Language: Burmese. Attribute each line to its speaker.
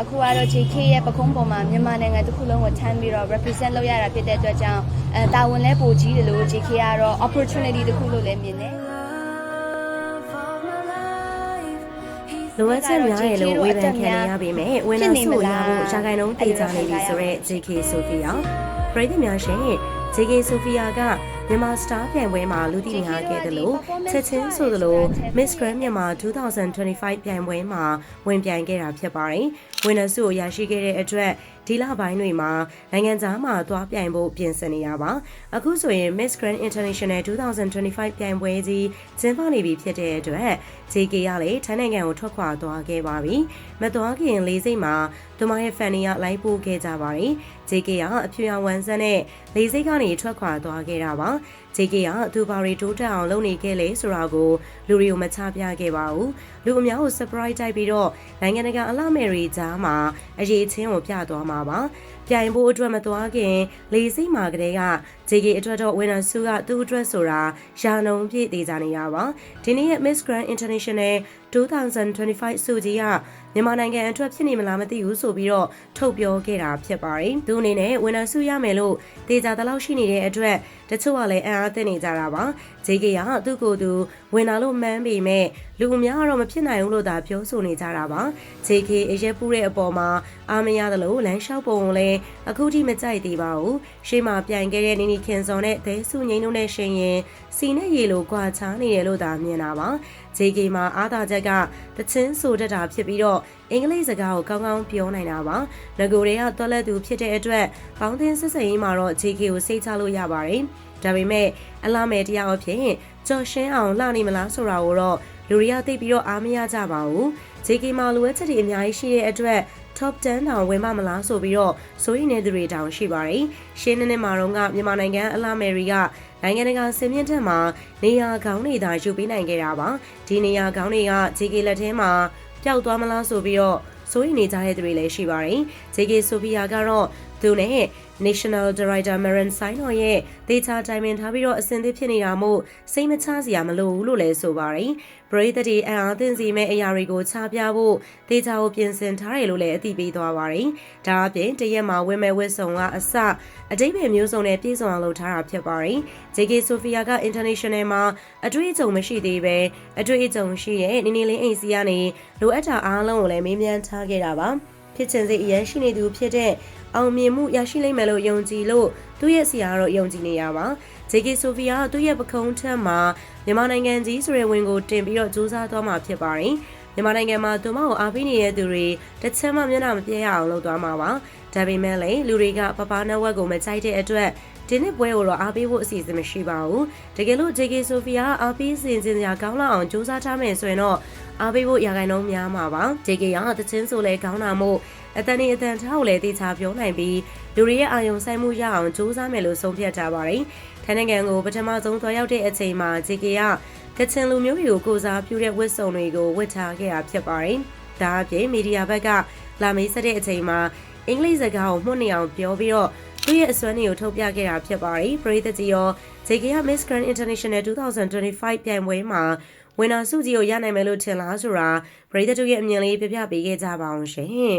Speaker 1: အခုကတော့ JK ရဲ့ပခုံးပေါ်မှာမြန်မာနိုင်ငံတစ်ခုလုံးကိုထမ်းပြီးတော့ represent လုပ်ရတာဖြစ်တဲ့အတွက်ကြောင့်အဲတာဝန်လဲပိုကြီးတယ်လို့ JK ကတော့ opportunity တစ်ခုလို့လည်းမြင်တယ်
Speaker 2: လိုအပ်ချက်များရဲ့လို့ဝေဖန်ခံရပေမဲ့ဝင်လာစုရဖို့ရာခိုင်နှုန်းတေချာနေပြီဆိုတော့ JK Sophia ပရိသတ်များရှင် JK Sophia က မြန်မာစတာပြိုင်ပွဲမှာလူသိများခဲ့တယ်လို့ချက်ချင်းဆိုသလို Miss Grand မြန်မာ2025ပြိုင်ပွဲမှာဝင်ပြိုင်ခဲ့တာဖြစ်ပါတယ်။ဝင်နစုကိုရရှိခဲ့တဲ့အတွက် ဒီလပိုင်းတွေမှာနိုင်ငံခြားမှာသွားပြိုင်ဖို့ပြင်ဆင်နေရပါ။အခုဆိုရင် Miss Grand International 2025ပြိုင်ပွဲကြီးကျင်းပနေပြီဖြစ်တဲ့အတွက် JK ကလည်းထိုင်းနိုင်ငံကိုထွက်ခွာသွားခဲ့ပါပြီ။မသွားခင်လေးစိတ်မှာသူမရဲ့ fan တွေကလိုက်ပို့ခဲ့ကြပါတယ်။ JK ကအဖြူရောင်ဝမ်းစက်နဲ့လေးစိတ်ကနေထွက်ခွာသွားခဲ့တာပါ။ JK ကသူဘာတွေတိုးတက်အောင်လုပ်နေခဲ့လဲဆိုတာကိုလူတွေကိုမချပြခဲ့ပါဘူး။လူအများကို surprise တိုက်ပြီးတော့နိုင်ငံတကာအလှမယ်တွေကြားမှာအရေးချင်းကိုပြသွားမှာပါ။ ပြိုင်ဖို့အတွက်မသွားခင် လေးစိတ်မှာကလေးက JK အတွက်တော့ဝင်နာစုကသူ့အတွက်ဆိုတာရာနှုံပြည့်သေးကြနေတာပါ။ဒီနေ့ရဲ့ Miss Grand International 2025စုကြီးကမြန်မာနိုင်ငံအတွက်ဖြစ်နေမလားမသိဘူးဆိုပြီးတော့ထုတ်ပြောခဲ့တာဖြစ်ပါတယ်။သူအနေနဲ့ဝင်နာစုရမယ်လို့တေချာတလောက်ရှိနေတဲ့အတွက်တချို့ကလည်းအံ့အားသင့်နေကြတာပါ။ JK ကသူ့ကိုယ်သူဝင်လာလို့မှန်းပေမဲ့လူအများကတော့မဖြစ်နိုင်ဘူးလို့သာပြောဆိုနေကြတာပါ။ JK အရက်ပူတဲ့အပေါ်မှာအားမရသလိုလမ်းလျှောက်ပုံကိုလည်းအခုထိမကြိုက်သေးပါဘူး။ရှေ့မှာပြိုင်ခဲ့တဲ့နီနီခင်စော်နဲ့ဒဲစုငိမ့်တို့နဲ့ရှင်ရင်စီနဲ့ရေလိုကွာချားနေတယ်လို့သာမြင်တာပါ။ JK မှာအားသာချက်ကတချင်းဆိုတတ်တာဖြစ်ပြီးတော့အင်္ဂလိပ်စကားကိုကောင်းကောင်းပြောနိုင်တာပါ။ငကိုတွေကတွက်လက်သူဖြစ်တဲ့အတွက်ပေါင်းသင်းဆက်ဆံရေးမှာတော့ JK ကိုစိတ်ချလို့ရပါတယ်။ဒါပေမဲ့အလားမဲ့တရားအဖြစ်ကြော်ရှင်းအောင်လှနေမလားဆိုတာကိုတော့ လူတွေကသိပြီးတော့အားမရကြပါဘူး။ JK မှာလိုအပ်ချက်တွေအများကြီးရှိတဲ့အတွက် top 10တောင်ဝင်မမလားဆိုပြီးတော့စိုးရိမ်နေသူတွေတောင်ရှိပါတယ်။ရှင်းနေနေမှာတော့ကမြန်မာနိုင်ငံအလားမယ်တွေကနိုင်ငံတကာစင်မြင့်ထက်မှာနေရာကောင်းတွေသာယူပေးနိုင်ခဲ့တာပါ။ဒီနေရာကောင်းတွေက JK လက်ထဲမှာပျောက်သွားမလားဆိုပြီးတော့စိုးရိမ်နေကြတဲ့သူတွေလည်းရှိပါတယ်။ JK Sophia ကတော့ သူနဲ့ National Director Marin Sainor ရဲ့ဒေတာတိုင်ပင်ထားပြီးတော့အစင်သစ်ဖြစ်နေတာမို့စိတ်မချစရာမလိုဘူးလို့လည်းဆိုပါတယ်။ပရိသတ်တွေအံ့အားသင့်စေမဲ့အရာတွေကိုချပြဖို့ဒေတာကိုပြင်ဆင်ထားတယ်လို့လည်းအသိပေးသွားပါတယ်။ဒါအပြင်တရက်မှာဝင်းမဲ့ဝစ်ဆောင်ကအစအတိတ်ပဲမျိုးစုံနဲ့ပြည့်စုံအောင်လုပ်ထားတာဖြစ်ပါတယ်။ JK Sophia က International မှာအတွေ့အကြုံမရှိသေးပဲအတွေ့အကြုံရှိတဲ့နီနီလေးအိမ်စီကနေလိုအပ်တာအားလုံးကိုလည်းမေးမြန်းထားခဲ့တာပါ။ဖြစ်ချင်စိတ်အရင်ရှိနေသူဖြစ်တဲ့ အောင်မြင်မှုရရှိလိမ့်မယ်လို့ယုံကြည်လို့သူ့ရဲ့ဆရာကတော့ယုံကြည်နေရပါ JK Sophia ကသူ့ရဲ့ပခုံးထက်မှာမြန်မာနိုင်ငံကြီးဆိုတဲ့ဝင်ကိုတင်ပြီးတော့စူးစမ်းသွားမှာဖြစ်ပါတယ်မြန်မာနိုင်ငံမှာသူမကိုအားပေးနေတဲ့သူတွေတစ်ချက်မှမျက်နှာမပြဲရအောင်လုပ်သွားမှာပါဒါပေမဲ့လည်းလူတွေကပပနက်ဝက်ကိုမကြိုက်တဲ့အတွက်ဒီနှစ်ပွဲကိုတော့အားပေးဖို့အစီအစဉ်မရှိပါဘူးတကယ်လို့ JK Sophia အားပေးစင်စင်စရာကောင်းလာအောင်စူးစမ်းထားမယ်ဆိုရင်တော့ အားပေးဖို့ရာခိုင်နှုန်းများမှာပါ JK ကတချင်းဆိုလဲကောင်းတာမို့အတန်နေအတန်ထားကိုလည်းတေချာပြောနိုင်ပြီးလူတွေရဲ့အာယုံဆိုင်မှုရအောင်စူးစမ်းမယ်လို့ဆုံးဖြတ်ထားပါတယ်ထိုင်းနိုင်ငံကိုပထမဆုံးသွားရောက်တဲ့အချိန်မှာ JK ကကချင်လူမျိုးတွေကိုကိုစားပြုတဲ့ဝတ်စုံတွေကိုဝတ်ထားခဲ့တာဖြစ်ပါတယ်ဒါအပြင်မီဒီယာဘက်ကလာမေးဆက်တဲ့အချိန်မှာအင်္ဂလိပ်စကားကိုမှုတ်နေအောင်ပြောပြီးတော့ သူ့ရဲ့အစွမ်းတွေကိုထုတ်ပြခဲ့တာဖြစ်ပါတယ်ပရိသတ်ကြီးရော JK က Miss Grand International 2025ပြိုင်ပွဲမှာဝင်နာစုကြီးကိုရနိုင်မယ်လို့ထင်လားဆိုတာပရိသတ်တို့ရဲ့အမြင်လေးပြပြပေးခဲ့ကြပါအောင်ရှင်